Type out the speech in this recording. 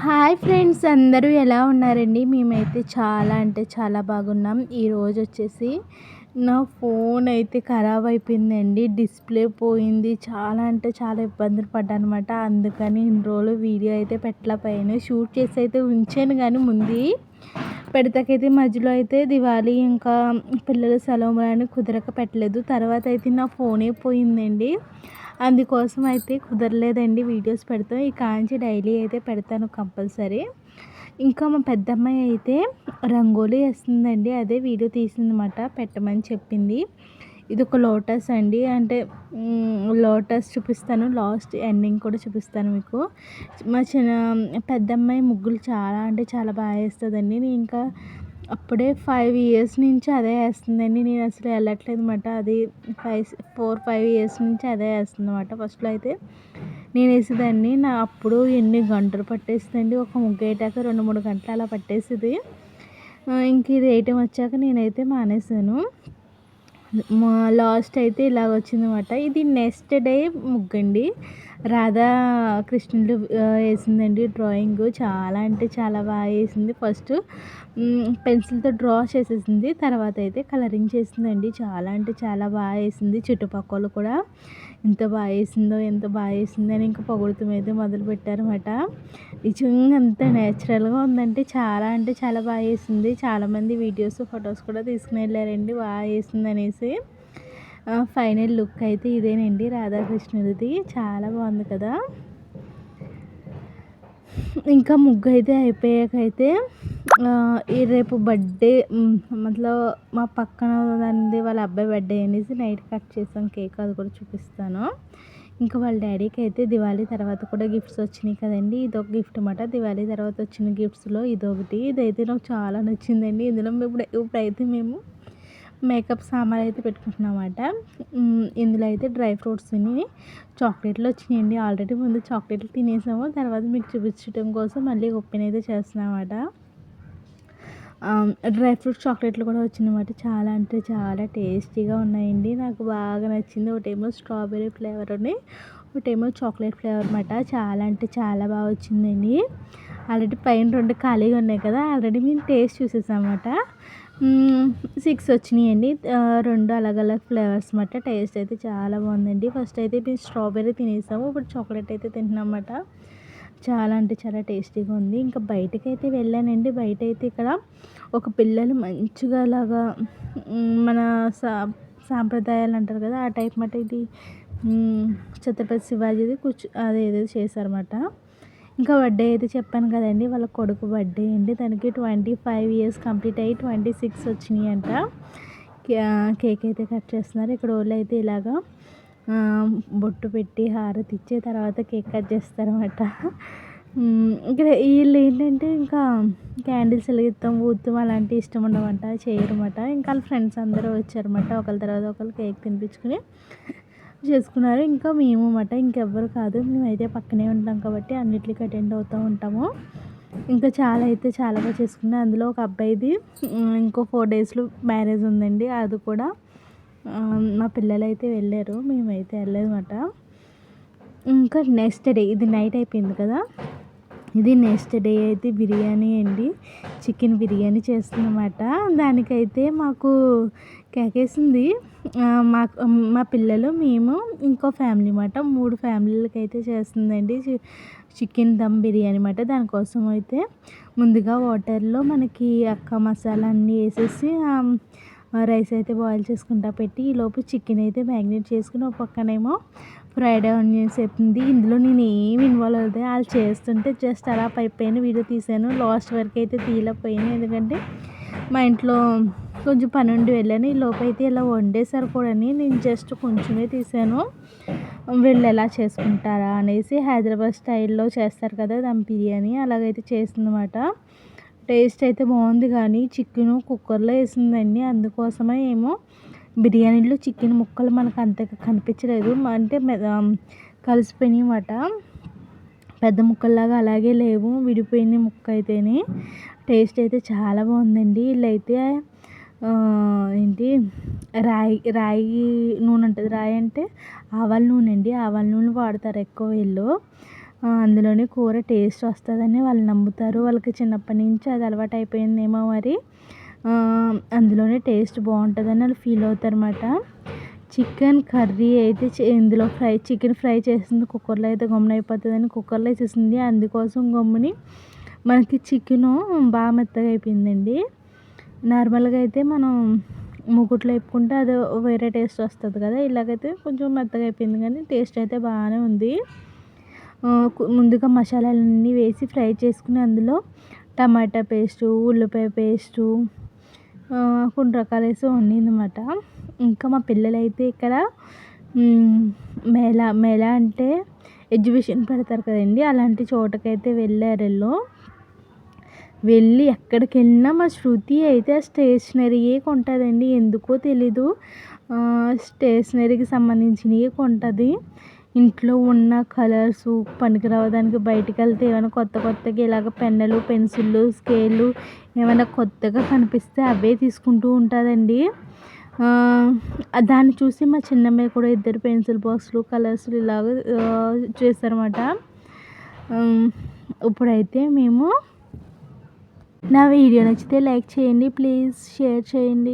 Hi friends అందరూ ఎలా ఉన్నారండి? మేమైతే చాలా అంటే చాలా బాగున్నాం. ఈరోజు వచ్చేసి నా ఫోన్ అయితే ఖరాబ్ అయిపోయిందండి. డిస్ప్లే పోయింది. చాలా అంటే చాలా ఇబ్బందులు పడ్డాను అనమాట అందుకని ఇన్ని రోజులు వీడియో అయితే పెట్టలేకపోయాను. షూట్ చేసి అయితే ఉంచాను కానీ ముందు పెడతాకైతే మధ్యలో అయితే దివాళీ ఇంకా పిల్లల సెలవు అని కుదరక పెట్టలేదు. తర్వాత అయితే నా ఫోనే పోయిందండి. అందుకోసం అయితే కుదరలేదండి వీడియోస్ పెడతాం. ఈ కాంచి డైలీ అయితే పెడతాను కంపల్సరీ. ఇంకా మా పెద్దమ్మాయి అయితే రంగోలీ వేస్తుందండి. అదే వీడియో తీసిందనమాట పెట్టమని చెప్పింది. ఇది ఒక లోటస్ అండి. అంటే లోటస్ చూపిస్తాను. లాస్ట్ ఎండింగ్ కూడా చూపిస్తాను మీకు. మా చిన్న పెద్దమ్మాయి ముగ్గులు చాలా అంటే చాలా బాగా వేస్తుందండి. నేను ఇంకా అప్పుడే ఫైవ్ ఇయర్స్ నుంచి అదే వేస్తుందండి. నేను అసలు వెళ్ళట్లేదు అనమాట అది ఫైవ్ ఫోర్ ఫైవ్ ఇయర్స్ నుంచి అదే వేస్తుంది అనమాట ఫస్ట్లో అయితే నేను వేసేదాన్ని. నా అప్పుడు ఎన్ని గంటలు పట్టేసిందండి. ఒక ముగ్గు వేయటాక రెండు మూడు గంటలు అలా పట్టేసేది. ఇంక ఇది వేయటం వచ్చాక నేనైతే మానేసాను లాస్ట్ అయితే ఇలాగ వచ్చిందన్నమాట. ఇది నెక్స్ట్ డే ముగ్గండి. రాధా కృష్ణుడు వేసిందండి డ్రాయింగ్ చాలా అంటే చాలా బాగా వేసింది. ఫస్ట్ పెన్సిల్తో డ్రా చేసేసింది. తర్వాత అయితే కలరింగ్ చేసిందండి. చాలా అంటే చాలా బాగా వేసింది. చుట్టుపక్కల కూడా ఎంత బాగా వేసిందో ఎంత బాగా వేసిందో అని ఇంకా పొగుడుతూ అయితే మొదలు పెట్టారన్నమాట. నిజంగా అంత నేచురల్గా ఉందంటే చాలా అంటే చాలా బాగా వేసింది. చాలామంది వీడియోస్ ఫొటోస్ కూడా తీసుకుని వెళ్ళారండి. బాగా వేసింది అనేసి. ఫైనల్ లుక్ అయితే ఇదేనండి రాధాకృష్ణుడిది. చాలా బాగుంది కదా. ఇంకా ముగ్గు అయితే అయిపోయాకైతే ఈ రేపు బర్త్డే మతలో మా పక్కన దానిది వాళ్ళ అబ్బాయి బర్త్డే అనేసి నైట్ కట్ చేసాం కేక్ అది కూడా చూపిస్తాను. ఇంకా వాళ్ళ డాడీకి అయితే దివాళీ తర్వాత కూడా గిఫ్ట్స్ వచ్చినాయి కదండి. ఇది ఒక గిఫ్ట్ అనమాట దివాళీ తర్వాత వచ్చిన గిఫ్ట్స్లో ఇదొకటి. ఇదైతే నాకు చాలా నచ్చిందండి. ఇందులో ఇప్పుడు ఇప్పుడైతే మేము మేకప్ సామాన్ అయితే పెట్టుకుంటున్నామన్నమాట. ఇందులో అయితే డ్రై ఫ్రూట్స్ని చాక్లెట్లు వచ్చినాయండి. ఆల్రెడీ ముందు చాక్లెట్లు తినేసాము తర్వాత మీకు చూపించడం కోసం మళ్ళీ ఉప్పెన్ అయితే చేస్తున్నామన్నమాట. డ్రై ఫ్రూట్ చాక్లెట్లు కూడా వచ్చినాయన్నమాట. చాలా అంటే చాలా టేస్టీగా ఉన్నాయండి. నాకు బాగా నచ్చింది. ఒకటేమో స్ట్రాబెర్రీ ఫ్లేవర్ ఉన్నాయి ఒకటేమో చాక్లెట్ ఫ్లేవర్ అనమాట చాలా అంటే చాలా బాగా వచ్చిందండి. ఆల్రెడీ పైన రెండు ఖాళీగా ఉన్నాయి కదా ఆల్రెడీ మేము టేస్ట్ చూసేసాం అన్నమాట సిక్స్ వచ్చినాయండి. రెండు అలగ్ అలగ్ ఫ్లేవర్స్ అన్నమాట టేస్ట్ అయితే చాలా బాగుందండి. ఫస్ట్ అయితే మేము స్ట్రాబెర్రీ తినేసాము. ఇప్పుడు చాక్లెట్ అయితే తింటున్నాం చాలా అంటే చాలా టేస్టీగా ఉంది. ఇంకా బయటకి అయితే వెళ్ళానండి. బయట అయితే ఇక్కడ ఒక పిల్లలు మంచిగా అలాగా మన సా సాంప్రదాయాలు అంటారు కదా ఆ టైప్ మాట ఇది ఛత్రపతి శివాజీది కూర్చు అదేదో చేశారన్నమాట. ఇంకా బర్త్డే అయితే చెప్పాను కదండి వాళ్ళ కొడుకు బర్త్డే అండి. దానికి ట్వంటీ ఫైవ్ ఇయర్స్ కంప్లీట్ అయ్యి ట్వంటీ సిక్స్ వచ్చినాయి అంట. కేక్ అయితే కట్ చేస్తున్నారు. ఇక్కడ వాళ్ళు అయితే ఇలాగా బొట్టు పెట్టి హారతి ఇచ్చే తర్వాత కేక్ కట్ చేస్తారన్నమాట. ఇక్కడ వీళ్ళు ఏంటంటే ఇంకా క్యాండిల్స్ వెలిగిస్తాం ఊతాం అలాంటివి ఇష్టం ఉండమంట చేయరమాట ఇంకా వాళ్ళ ఫ్రెండ్స్ అందరూ వచ్చారన్నమాట ఒకరి తర్వాత ఒకరు కేక్ తినిపించుకుని. చేసుకున్నారు. ఇంకా మేము అన్నమాట. ఇంకెవ్వరు కాదు. మేమైతే పక్కనే ఉంటాం కాబట్టి అన్నిటికీ అటెండ్ అవుతూ ఉంటాము. ఇంకా చాలా అయితే చాలా బాగా చేసుకున్నాం. అందులో ఒక అబ్బాయిది ఇంకో ఫోర్ డేస్లో మ్యారేజ్ ఉందండి. అది కూడా మా పిల్లలు అయితే వెళ్ళారు. మేమైతే వెళ్ళలేదన్నమాట. ఇంకా నెక్స్ట్ డే ఇది నైట్ అయిపోయింది కదా. ఇది నెక్స్ట్ డే అయితే బిర్యానీ అండి. చికెన్ బిర్యానీ చేస్తుందన్నమాట దానికైతే మాకు కేకేసింది. మా మా పిల్లలు మేము ఇంకో ఫ్యామిలీ అన్నమాట మూడు ఫ్యామిలీలకి అయితే చేస్తుందండి. చికెన్ దమ్ బిర్యానీ అన్నమాట దానికోసం అయితే ముందుగా వాటర్లో మనకి అక్క మసాలా అన్నీ వేసేసి రైస్ అయితే బాయిల్ చేసుకుంటా పెట్టి ఈలోపు చికెన్ అయితే మ్యాగ్నేట్ చేసుకుని ఒక పక్కనేమో ఫ్రైడ్ ఆనియన్స్ అవుతుంది ఇందులో నేను ఏమి ఇన్వాల్వ్ అవుతాయి వాళ్ళు చేస్తుంటే జస్ట్ అలా పైపోయిన వీడియో తీసాను లాస్ట్ వరకు అయితే తీయలేకపోయాను. ఎందుకంటే మా ఇంట్లో కొంచెం పని ఉండి వెళ్ళాను. ఈ లోపైతే అయితే ఇలా వండేసారు కూడా నేను జస్ట్ కొంచెమే తీసాను వీళ్ళు ఎలా చేసుకుంటారా అనేసి హైదరాబాద్ స్టైల్లో చేస్తారు కదా దమ్ బిర్యానీ అలాగైతే చేసిందన్నమాట టేస్ట్ అయితే బాగుంది కానీ చికెన్ కుక్కర్లో వేసిందండి. అందుకోసమే ఏమో బిర్యానీలో చికెన్ ముక్కలు మనకు అంతగా కనిపించలేదు. అంటే కలిసిపోయినాయి అన్నమాట పెద్ద ముక్కల్లాగా అలాగే లేవు. విడిపోయిన ముక్క అయితేనే టేస్ట్ అయితే చాలా బాగుందండి. వీళ్ళైతే ఏంటి రాయి రాయి నూనె ఉంటుంది రాయి అంటే ఆవాల నూనె అండి. ఆవాల నూనె వాడతారు ఎక్కువ వీళ్ళు. అందులోనే కూర టేస్ట్ వస్తుందని వాళ్ళు నమ్ముతారు. వాళ్ళకి చిన్నప్పటి నుంచి అది అలవాటు అయిపోయిందేమో మరి. అందులోనే టేస్ట్ బాగుంటుందని వాళ్ళు ఫీల్ అవుతారు అన్నమాట చికెన్ కర్రీ అయితే ఇందులో ఫ్రై చికెన్ ఫ్రై చేసింది కుక్కర్లో అయితే గమ్మున అయిపోతుందని కుక్కర్లో వేసేసింది. అందుకోసం గమ్ముని మనకి చికెను బాగా మెత్తగా అయిపోయిందండి. నార్మల్గా అయితే మనం మూకుట్లో వేపుకుంటే అది వేరే టేస్ట్ వస్తుంది కదా. ఇలాగైతే కొంచెం మెత్తగా అయిపోయింది కానీ టేస్ట్ అయితే బాగానే ఉంది. ముందుగా మసాలాలన్నీ వేసి ఫ్రై చేసుకుని అందులో టమాటా పేస్టు ఉల్లిపాయ పేస్టు కొన్ని రకాలు వేసి వండిందన్నమాట. ఇంకా మా పిల్లలైతే ఇక్కడ మేళా మేళా అంటే ఎగ్జిబిషన్ పెడతారు కదండి అలాంటి చోటకైతే వెళ్ళారు వీళ్ళు. వెళ్ళి ఎక్కడికి వెళ్ళినా మా శృతి అయితే స్టేషనరీయే కొంటుందండి ఎందుకో తెలీదు. స్టేషనరీకి సంబంధించినవి కొంటుంది. ఇంట్లో ఉన్న కలర్స్ పనికిరావు దానికి బయటికి వెళ్తే ఏమైనా కొత్త కొత్తగా ఇలాగ పెన్నులు పెన్సిళ్ళు స్కేళ్ళు ఏమైనా కొత్తగా కనిపిస్తే అవే తీసుకుంటూ ఉంటుందండి. దాన్ని చూసి మా చిన్నమ్మాయి కూడా ఇద్దరు పెన్సిల్ బాక్స్లు కలర్స్లు ఇలాగ చేస్తారన్నమాట ఇప్పుడైతే మేము నా వీడియో నచ్చితే లైక్ చేయండి ప్లీజ్ షేర్ చేయండి.